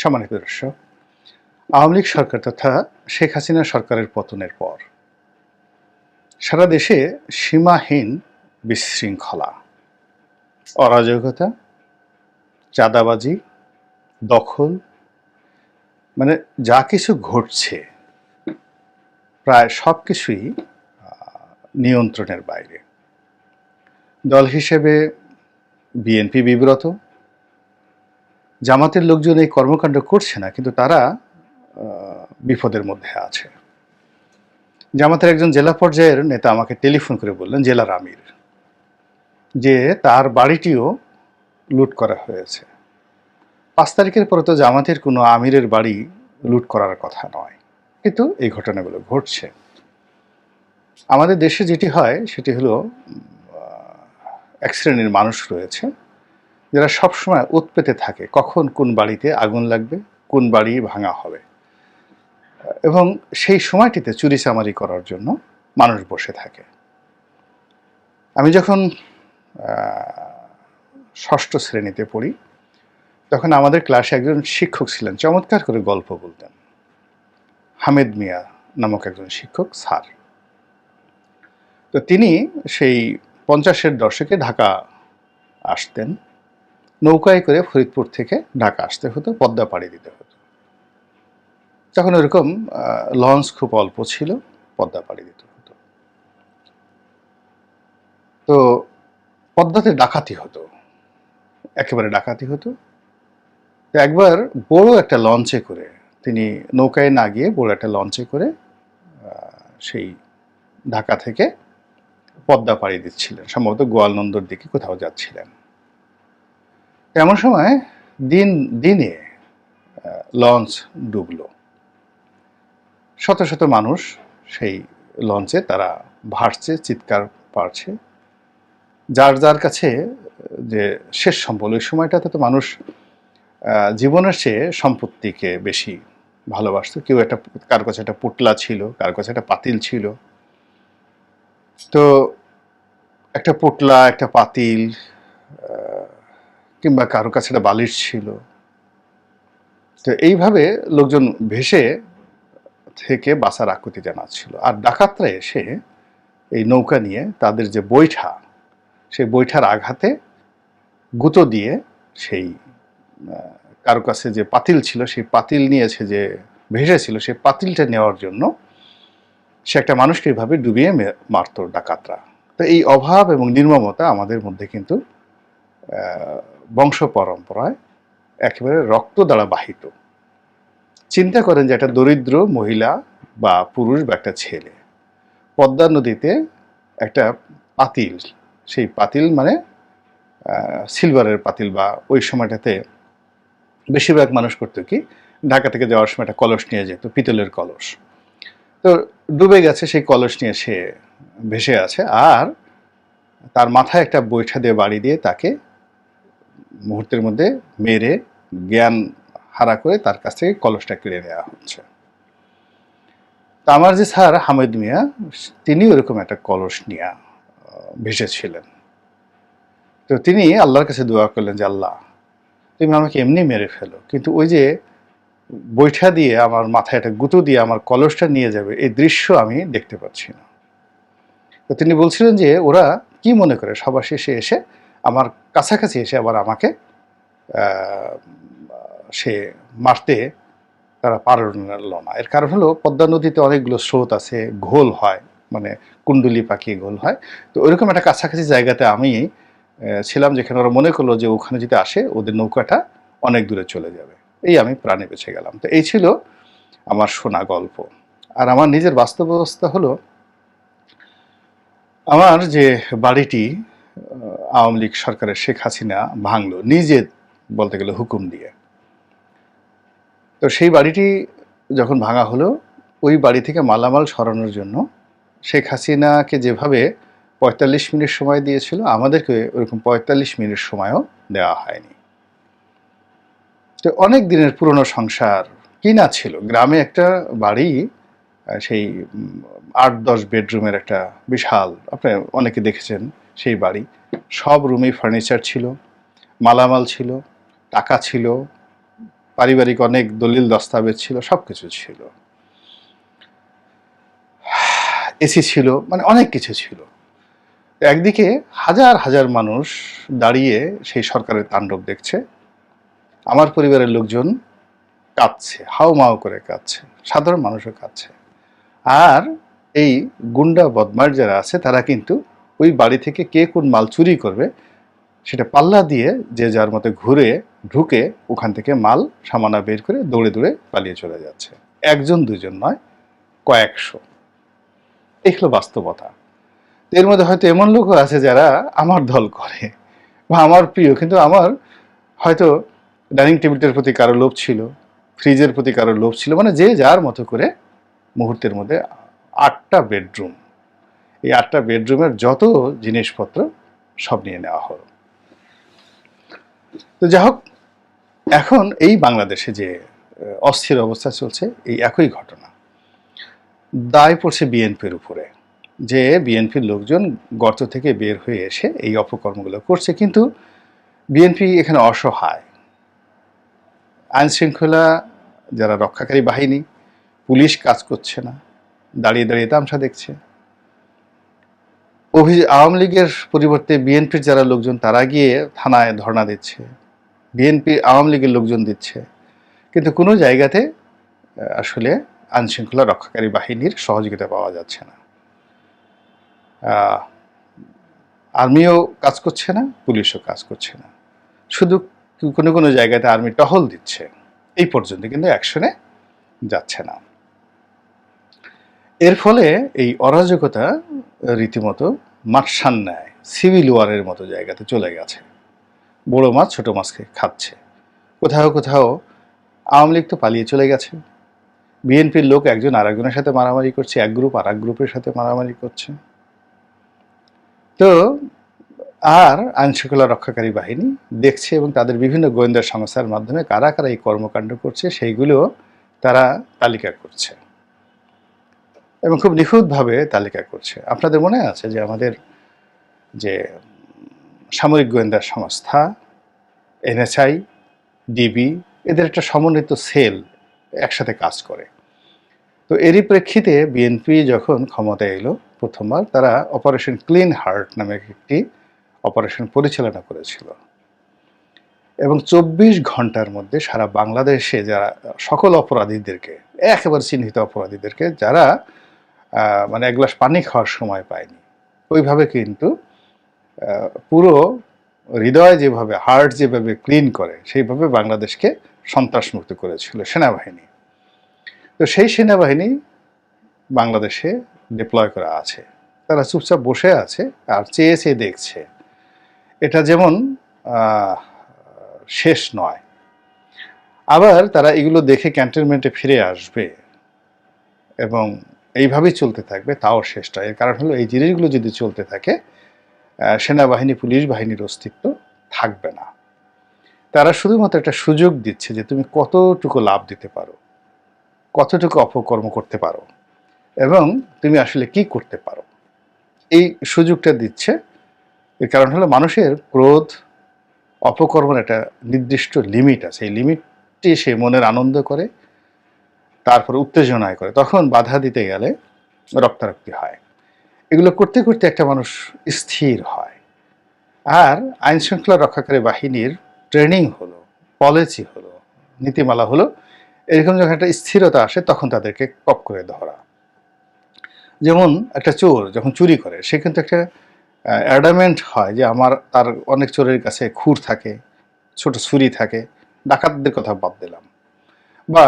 সম্মানিত দর্শক, আওয়ামী লীগ সরকার তথা শেখ হাসিনা সরকারের পতনের পর সারা দেশে সীমাহীন বিশৃঙ্খলা, অরাজকতা, চাঁদাবাজি, দখল মানে যা কিছু ঘটছে, প্রায় সব কিছুই নিয়ন্ত্রণের বাইরে। দল হিসেবে বিএনপি বিব্রত জামাতের লোকজন এই কর্মকাণ্ড করছে না, কিন্তু তারা বিপদের মধ্যে আছে। জামাতের একজন জেলা পর্যায়ের নেতা আমাকে টেলিফোন করে বললেন, জেলার আমির, যে তার বাড়িটিও লুট করা হয়েছে। পাঁচ তারিখের পরে তো জামাতের কোনো আমিরের বাড়ি লুট করার কথা নয়, কিন্তু এই ঘটনাগুলো ঘটছে। আমাদের দেশে যেটি হয়, সেটি হলো এক শ্রেণির মানুষ রয়েছে। যারা সবসময় উৎপেতে থাকে, কখন কোন বাড়িতে আগুন লাগবে, কোন বাড়ি ভাঙা হবে। এবং সেই সময়টিতে চুরি চামারি করার জন্য মানুষ বসে থাকে। আমি যখন ষষ্ঠ শ্রেণীতে পড়ি, তখন আমাদের ক্লাসে একজন শিক্ষক ছিলেন, চমৎকার করে গল্প বলতেন। হামেদ মিয়া নামক একজন শিক্ষক, স্যার। তো তিনি সেই পঞ্চাশের দশকে ঢাকা আসতেন। নৌকায় করে ফরিদপুর থেকে ঢাকা আসতে হতো, পদ্মা পাড়ি দিতে হতো। তখন ওরকম লঞ্চ খুব অল্প ছিল, পদ্মা পাড়ি দিতে হতো। তো পদ্মাতে ডাকাতি হতো। একেবারে ডাকাতি হতো। তো একবার বড় একটা লঞ্চে করে, তিনি নৌকায় না গিয়ে বড় একটা লঞ্চে করে সেই ঢাকা থেকে পদ্মা পাড়ি দিচ্ছিলেন। সম্ভবত গোয়ালনন্দর দিকে কোথাও যাচ্ছিলেন। এমন সময় দিন দিনে লঞ্চ ডুবলো। শত শত মানুষ সেই লঞ্চে তারা ভাসছে, চিৎকার পারছে। যার যার কাছে যে শেষ সম্বল, ওই সময়টাতে তো মানুষ জীবনের চেয়ে সম্পত্তিকে বেশি ভালোবাসতো। কেউ একটা, কার কাছে একটা পুটলা ছিল, কার কাছে একটা পাতিল ছিল। তো একটা পুটলা একটা পাতিল কিংবা কারও কাছে একটা বালিশ ছিল। তো এইভাবে লোকজন ভেসে থেকে বাসার আকুতি জানাচ্ছিল। আর ডাকাতরা এসে এই নৌকা নিয়ে তাদের যে বৈঠা, সেই বৈঠার আঘাতে গুঁতো দিয়ে সেই কারও কাছে যে পাতিল ছিল, সেই পাতিল নিয়েছে যে ভেসেছিল, সেই পাতিলটা নেওয়ার জন্য সে একটা মানুষকে এইভাবে ডুবিয়ে মারতো ডাকাতরা। তো এই অভাব এবং নির্মমতা আমাদের মধ্যে কিন্তু বংশ পরম্পরায় একেবারে রক্ত দ্বারা বাহিত চিন্তা করেন যে একটা দরিদ্র মহিলা বা পুরুষ বা একটা ছেলে পদ্মা নদীতে একটা পাতিল, সেই পাতিল মানে সিলভারের পাতিল বা ওই সময়টাতে বেশিরভাগ মানুষ করতো কি, ঢাকা থেকে যাওয়ার সময় একটা কলস নিয়ে যেত, পিতলের কলস। তো ডুবে গেছে, সেই কলস নিয়ে সে ভেসে আছে আর তার মাথায় একটা বৈঠা দিয়ে বাড়ি দিয়ে তাকে মুহূর্তের মধ্যে মেরে জ্ঞান হারা করে তার কাছ থেকে কলসটা কেড়ে নেওয়া হচ্ছে। তা আমার যে স্যার হামিদ মিয়া, তিনি ওরকম একটা কলস নিয়ে ভেসেছিলেন। তো তিনি আল্লাহর কাছে দোয়া করলেন যে, আল্লাহ, তুমি আমাকে এমনি মেরে ফেলো। কিন্তু ওই যে বৈঠা দিয়ে আমার মাথায় একটা গুঁতো দিয়ে আমার কলসটা নিয়ে যাবে, এই দৃশ্য আমি দেখতে পাচ্ছি না। তো তিনি বলছিলেন যে, ওরা কি মনে করে সবার শেষে এসে আমার কাছাকাছি এসে আবার আমাকে সে মারতে তারা পারল না। এর কারণ হলো পদ্মা নদীতে অনেকগুলো স্রোত আছে, ঘোল হয় মানে কুণ্ডলি পাখি ঘোল হয়। তো ওইরকম একটা কাছাকাছি জায়গাতে আমি ছিলাম যেখানে ওরা মনে করল যে ওখানে যদি আসে ওদের নৌকাটা অনেক দূরে চলে যাবে। এই আমি প্রাণে বেঁচে গেলাম। তো এই ছিল আমার শোনা গল্প। আর আমার নিজের বাস্তব অবস্থা হলো, আমার যে বাড়িটি আওয়ামী লীগ সরকারের শেখ হাসিনা ভাঙলো, নিজে বলতে গেলে হুকুম দিয়ে। তো সেই বাড়িটি যখন ভাঙা হলো, ওই বাড়ি থেকে মালামাল সরানোর জন্য শেখ হাসিনাকে যেভাবে পঁয়তাল্লিশ মিনিট সময় দিয়েছিল, আমাদেরকে ওরকম পঁয়তাল্লিশ মিনিট সময়ও দেওয়া হয়নি। তো অনেক দিনের পুরনো সংসার কিনা ছিল। গ্রামে একটা বাড়ি সেই আট দশ বেডরুমের একটা বিশাল, আপনি অনেকে দেখেছেন সেই বাড়ি। সব রুমেই ফার্নিচার ছিল, মালামাল ছিল, টাকা ছিল, পারিবারিক অনেক দলিল দস্তাবেজ ছিল সব কিছু ছিল। এসি ছিল মানে অনেক কিছু ছিল। একদিকে হাজার হাজার মানুষ দাঁড়িয়ে সেই সরকারের তাণ্ডব দেখছে। আমার পরিবারের লোকজন কাঁদছে হাও মাও করে কাঁদছে, সাধারণ মানুষও কাঁদছে। আর এই গুন্ডা বদমার যারা আছে, তারা কিন্তু ওই বাড়ি থেকে কে কোন মাল চুরি করবে, সেটা পাল্লা দিয়ে যে যার মতো ঘুরে ঢুকে ওখান থেকে মাল, সামানা বের করে দৌড়ে দৌড়ে পালিয়ে চলে যাচ্ছে। একজন, দুজন নয়, কয়েকশো। এই হলো বাস্তবতা। এর মধ্যে হয়তো এমন লোকও আছে যারা আমার দল করে, বা আমার প্রিয়, কিন্তু আমার হয়তো ডাইনিং টেবিলটার প্রতি কারও লোভ ছিল, ফ্রিজের প্রতি কারও লোভ ছিল মানে যে যার মতো করে মুহূর্তের মধ্যে আটটা বেডরুম এই আটটা বেডরুমের যত জিনিসপত্র সব নিয়ে নেওয়া হলো। তো যাই হোক, এখন এই বাংলাদেশে যে অস্থির অবস্থা চলছে, এই একই ঘটনা। দায় পড়ছে বিএনপির উপরে, যে বিএনপির লোকজন গর্ত থেকে বের হয়ে এসে এই অপকর্মগুলো করছে, কিন্তু বিএনপি এখানে অসহায়। আইন শৃঙ্খলা যারা রক্ষাকারী বাহিনী, পুলিশ কাজ করছে না, দাঁড়িয়ে দাঁড়িয়ে তামসা দেখছে। অভি, আওয়ামী লীগের পরিবর্তে বিএনপির যারা লোকজন, তারা গিয়ে থানায় ধর্ণা দিচ্ছে। বিএনপি আওয়ামী লীগের লোকজন দিচ্ছে। কিন্তু কোনো জায়গাতে আসলে আইনশৃঙ্খলা রক্ষাকারী বাহিনীর সহযোগিতা পাওয়া যাচ্ছে না। আর্মিও কাজ করছে না, পুলিশও কাজ করছে না। শুধু কোনো কোনো জায়গাতে আর্মি টহল দিচ্ছে। এই পর্যন্ত কিন্তু অ্যাকশনে যাচ্ছে না। এর ফলে এই অরাজকতা রীতিমতো মাঠসান নেয় সিভিল ওয়ারের মতো জায়গাতে চলে গেছে। বড় মাছ ছোট মাছকে খাচ্ছে। কোথাও কোথাও আওয়ামী লীগ তো পালিয়ে চলে গেছে। বিএনপির লোক একজন আরেকজনের সাথে মারামারি করছে, এক গ্রুপ আর এক গ্রুপের সাথে মারামারি করছে। তো আর আইন শৃঙ্খলা রক্ষাকারী বাহিনী দেখছে এবং তাদের বিভিন্ন গোয়েন্দা সংস্থার মাধ্যমে কারা কারা এই কর্মকাণ্ড করছে, সেইগুলো তারা তালিকা করছে। এবং খুব নিখুঁতভাবে তালিকা করছে। আপনাদের মনে আছে যে আমাদের যে সামরিক গোয়েন্দা সংস্থা, এনএসআই, ডিবি, এদের একটা সমন্বিত সেল একসাথে কাজ করে। তো এরই প্রেক্ষিতে বিএনপি যখন ক্ষমতায় এলো প্রথমবার, তারা অপারেশন ক্লিন হার্ট নামে একটি অপারেশন পরিচালনা করেছিল। এবং চব্বিশ ঘণ্টার মধ্যে সারা বাংলাদেশে যারা সকল অপরাধীদেরকে, একেবারে চিহ্নিত অপরাধীদেরকে, যারা মানে এক গ্লাস পানি খাওয়ার সময় পায়নি ওইভাবে কিন্তু পুরো হৃদয় যেভাবে হার্ট যেভাবে ক্লিন করে, সেইভাবে বাংলাদেশকে সন্ত্রাসমুক্ত করেছিল সেনাবাহিনী। তো সেই সেনাবাহিনী বাংলাদেশে ডিপ্লয় করা আছে। তারা চুপচাপ বসে আছে আর চেয়ে চেয়ে দেখছে। এটা যেমন শেষ নয়। আবার তারা এগুলো দেখে ক্যান্টনমেন্টে ফিরে আসবে এবং এইভাবেই চলতে থাকবে, তাও শেষটা এর কারণ হলো, এই জিনিসগুলো যদি চলতে থাকে সেনাবাহিনী, পুলিশ বাহিনীর অস্তিত্ব থাকবে না। তারা শুধুমাত্র একটা সুযোগ দিচ্ছে যে তুমি কতটুকু লাভ দিতে পারো, কতটুকু অপকর্ম করতে পারো, এবং তুমি আসলে কি করতে পারো। এই সুযোগটা দিচ্ছে, এর কারণ হলো মানুষের ক্রোধ, অপকর্মের একটা নির্দিষ্ট লিমিট আছে। এই লিমিটটি সে মনের আনন্দ করে তারপর উত্তেজনায় করে। তখন বাধা দিতে গেলে রক্তারক্তি হয়। এগুলো করতে করতে একটা মানুষ স্থির হয়। আর আইন শৃঙ্খলা রক্ষাকারী বাহিনীর ট্রেনিং হলো, পলিসি হলো, নীতিমালা হলো, এরকম যখন একটা স্থিরতা আসে, তখন তাদেরকে কপ করে ধরা। যেমন একটা চোর যখন চুরি করে, সে কিন্তু একটা অ্যাডামেন্ট হয় যে আমার, তার অনেক চোরের কাছে খুর থাকে, ছোট ছুরি থাকে, ডাকাতদের কথা বাদ দিলাম। বা